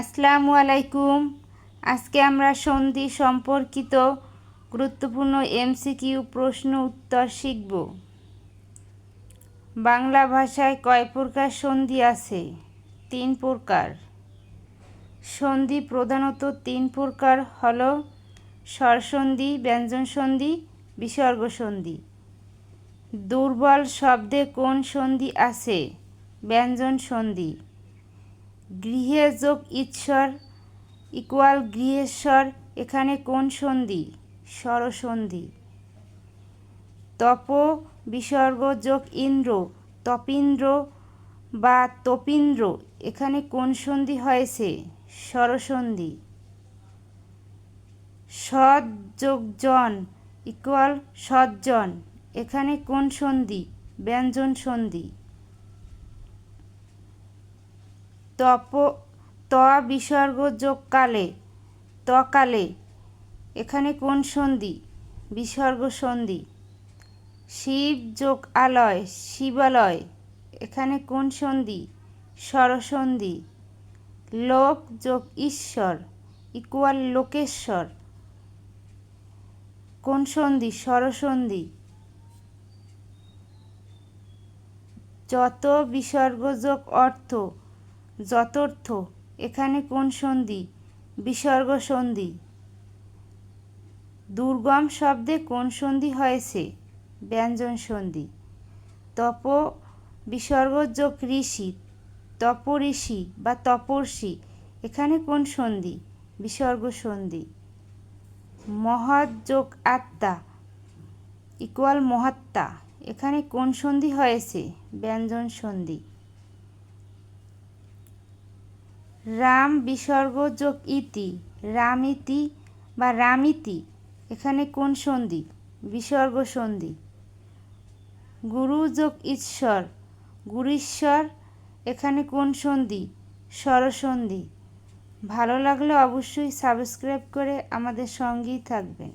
আসসালামু আলাইকুম। আজকে আমরা সন্ধি সম্পর্কিত গুরুত্বপূর্ণ এমসিকিউ প্রশ্ন উত্তর শিখব। বাংলা ভাষায় কয় প্রকার সন্ধি আছে? তিন প্রকার। সন্ধি প্রধানত তিন প্রকার হল স্বরসন্ধি ব্যঞ্জন সন্ধি বিসর্গ সন্ধি দুর্বল শব্দে কোন সন্ধি আছে? ব্যঞ্জন সন্ধি গৃহে যোগ ঈশ্বর ইকুয়াল গৃহেশ্বর এখানে কোন সন্ধি? স্বরসন্ধি। তপ বিসর্গ যোগ ইন্দ্র, তপীন্দ্র বা তপীন্দ্র, এখানে কোন সন্ধি হয়েছে? স্বরসন্ধি। সৎ জন ইকুয়াল সজ্জন এখানে কোন সন্ধি? ব্যঞ্জন সন্ধি। তপ ত বিসর্গ যোগ কালে তকালে। এখানে কোন সন্ধি? বিসর্গ সন্ধি শিব যোগ আলয় শিবালয়। এখানে কোন সন্ধি? স্বরসন্ধি। লোক যোগ ঈশ্বর ইকুয়াল লোকেশ্বর। কোন সন্ধি? স্বরসন্ধি। যত বিসর্গ যোগ অর্থ যতর্থ, এখানে কোন সন্ধি? বিসর্গ সন্ধি। দুর্গম শব্দে কোন সন্ধি হয়েছে? ব্যঞ্জন সন্ধি। তপ বিসর্গ যোগ ঋষি তপঋষি বা তপর্ষি, এখানে কোন সন্ধি? বিসর্গ সন্ধি। মহৎ যোগ আত্মা ইকুয়াল মহাত্মা, এখানে কোন সন্ধি হয়েছে? ব্যঞ্জন সন্ধি। রাম বিসর্গ যোগ ইতি, রামিতি বা রামিতি। এখানে কোন সন্ধি? বিসর্গ সন্ধি। গুরু যোগ ঈশ্বর, গুরীশ্বর, এখানে কোন সন্ধি? স্বরসন্ধি। ভালো লাগলে অবশ্যই সাবস্ক্রাইব করে আমাদের সঙ্গেই থাকবেন।